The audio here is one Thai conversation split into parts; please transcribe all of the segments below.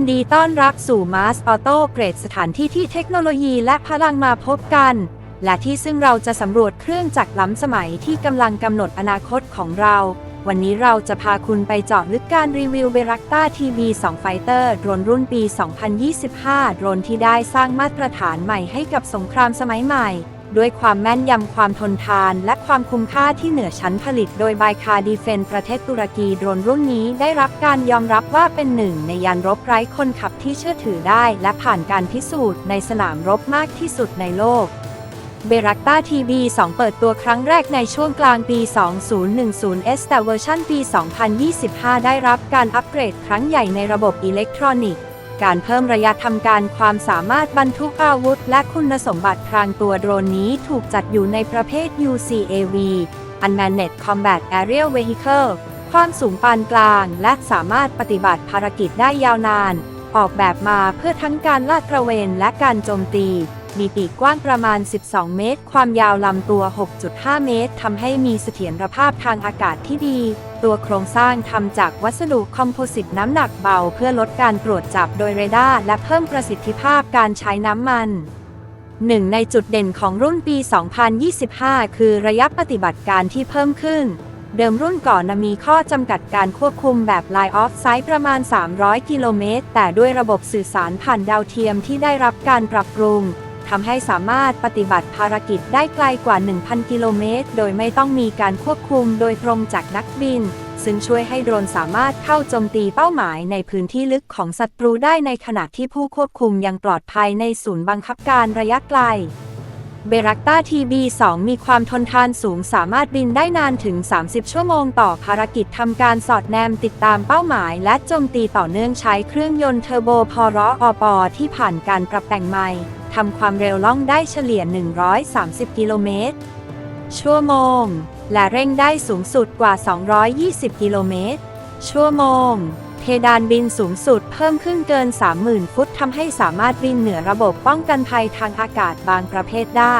นดีต้อนรับสู่มาสออโต้เกรดสถานที่ที่เทคโนโลยีและพลังมาพบกัน และที่ซึ่งเราจะสำรวจเครื่องจักรล้ำสมัยที่กำลังกำหนดอนาคตของเรา วันนี้เราจะพาคุณไปเจาะลึกการรีวิวเบรักต้าทีวี2ไฟเตอร์โดรนรุ่นปี 2025 โดรนที่ได้สร้างมาตรฐานใหม่ให้กับสงครามสมัยใหม่ ด้วยความแม่นยำความทนทาน และความคุ้มค่าที่เหนือชั้นผลิตโดยบายคาดีเฟนประเทศตุรกีโดรนรุ่นนี้ได้รับการยอมรับว่าเป็นหนึ่งในยานรบไร้คนขับที่เชื่อถือได้ และผ่านการพิสูจน์ในสนามรบมากที่สุดในโลกเบรักต้าทีบี2เปิดตัวครั้งแรกในช่วงกลางปี 2010S แต่เวอร์ชันปี 2025 ได้รับการอัปเกรดครั้งใหญ่ในระบบอิเล็กทรอนิกส์ การเพิ่มระยะทำการความสามารถบรรทุกอาวุธ และคุณสมบัติพรางตัวโดรนนี้ถูกจัดอยู่ในประเภท UCAV Unmanned Combat Aerial Vehicle ความสูงปานกลาง และสามารถปฏิบัติภารกิจได้ยาวนาน ออกแบบมาเพื่อทั้งการลาดตระเวนและการโจมตี มีปีกกว้างประมาณ 12 เมตร ความยาวลำตัว 6.5 เมตร ทำให้มีเสถียรภาพทางอากาศที่ดี ตัวโครงสร้างทำจากวัสดุคอมโพสิตน้ำหนักเบา เพื่อลดการตรวจจับโดยเรดาร์และเพิ่มประสิทธิภาพการใช้น้ำมันหนึ่งในจุดเด่นของรุ่นปี 2025 คือระยะปฏิบัติการที่เพิ่มขึ้น เดิมรุ่นก่อนมีข้อจำกัดการควบคุมแบบ Line of Sight ประมาณ 300 กิโลเมตร แต่ด้วยระบบสื่อสารผ่านดาวเทียมที่ได้รับการปรับปรุง ทำให้สามารถปฏิบัติภารกิจได้ไกลกว่า 1,000 กิโลเมตร โดยไม่ต้องมีการควบคุมโดยตรงจากนักบิน ซึ่งช่วยให้โดรนสามารถเข้าโจมตีเป้าหมายในพื้นที่ลึกของศัตรูได้ในขณะที่ผู้ควบคุมยังปลอดภัยในศูนย์บังคับการระยะไกลเบรักต้าทีบี2มีความทนทานสูงสามารถบินได้นานถึง 30 ชั่วโมงต่อภารกิจทำการสอดแนมติดตามเป้าหมาย และโจมตีต่อเนื่องใช้เครื่องยนต์เทอร์โบพอรออปอที่ผ่านการปรับแต่งใหม่ ทำความเร็วล่องได้เฉลี่ย 130 กิโลเมตร ชั่วโมง และเร่งได้สูงสุดกว่า 220 กิโลเมตร ชั่วโมง เพดานบินสูงสุดเพิ่มขึ้นเกิน 30,000 ฟุตทำให้สามารถบินเหนือระบบป้องกันภัยทางอากาศบางประเภทได้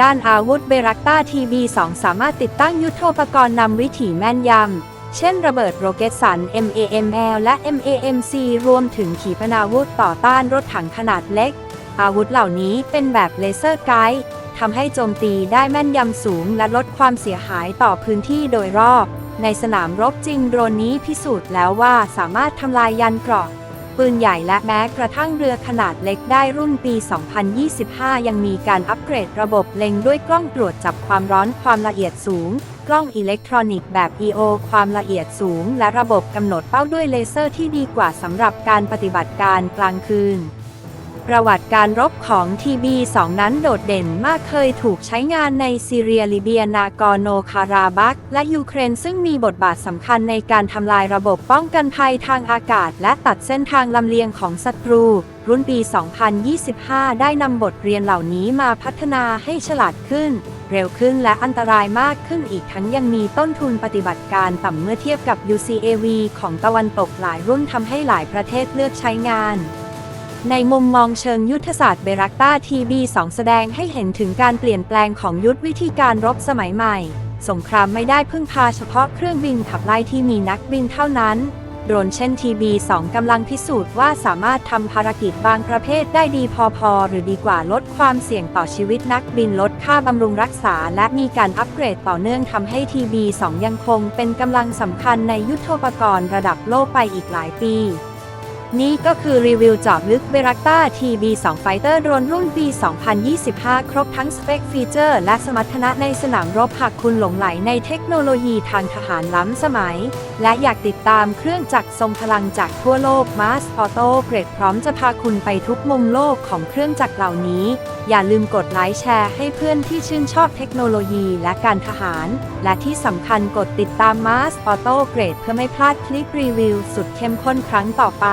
ด้านอาวุธเบรักต้าทีบี2สามารถติดตั้งยุทโธปกรณ์นำวิถีแม่นยำ เช่นระเบิดโรเกตสัน MAML และ MAMC รวมถึงขีปนาวุธต่อต้านรถถังขนาดเล็ก อาวุธเหล่านี้เป็นแบบเลเซอร์ไกด์ทำให้โจมตีได้แม่นยำสูงและลดความเสียหายต่อพื้นที่โดยรอบ ในสนามรบจริงโดรนนี้พิสูจน์แล้วว่าสามารถทำลายยันเกราะปืนใหญ่และแม้กระทั่งเรือขนาดเล็กได้รุ่นปี 2025 ยังมีการอัปเกรดระบบเล็งด้วยกล้องตรวจจับความร้อนความละเอียดสูง กล้องอิเล็กทรอนิกส์แบบ EO ความละเอียดสูง และระบบกำหนดเป้าด้วยเลเซอร์ที่ดีกว่าสำหรับการปฏิบัติการกลางคืน ประวัติการรบของ TB2 นั้นโดดเด่นมากเคยถูกใช้งานในซีเรียลิเบียนากอโนคาราบักและยูเครนซึ่งมีบทบาทสำคัญในการทำลายระบบป้องกันภัยทางอากาศ และตัดเส้นทางลำเลียงของศัตรู รุ่นปี 2025 ได้นำบทเรียนเหล่านี้มาพัฒนาให้ฉลาดขึ้น เร็วขึ้นและอันตรายมากขึ้นอีกทั้งยังมีต้นทุนปฏิบัติการต่ำเมื่อเทียบกับ UCAV ของตะวันตกหลายรุ่นทำให้หลายประเทศเลือกใช้งาน ในมุมมองเชิงยุทธศาสตร์เบรักต้าทีบี2แสดงให้เห็นถึงการเปลี่ยนแปลงของยุทธวิธีการรบสมัยใหม่ สงครามไม่ได้พึ่งพาเฉพาะเครื่องบินขับไล่ที่มีนักบินเท่านั้น โดรนเช่น TB2 กำลังพิสูจน์ว่าสามารถทำภารกิจบางประเภทได้ดีพอๆ หรือดีกว่าลดความเสี่ยงต่อชีวิตนักบินลดค่าบำรุงรักษา และมีการอัปเกรดต่อเนื่องทำให้ TB2 ยังคงเป็นกำลังสำคัญในยุทโธปกรณ์ระดับโลกไปอีกหลายปี นี่ก็คือรีวิวเจาะลึกเบรักต้า TB2 Fighter โดรนรุ่นปี 2025 ครบทั้งสเปคฟีเจอร์ และสมรรถนะในสนามรบหากคุณหลงไหลในเทคโนโลยีทางทหารล้ำสมัย และอยากติดตามเครื่องจักรทรงพลังจากทั่วโลก Mars Auto เกรดพร้อมจะพาคุณไปทุกมุมโลกของเครื่องจักรเหล่านี้ อย่าลืมกดไลค์แชร์ให้เพื่อนที่ชื่นชอบเทคโนโลยีและการทหาร และที่สำคัญกดติดตาม Mars Auto เกรดเพื่อไม่พลาดคลิปรีวิวสุดเข้มข้นครั้งต่อไป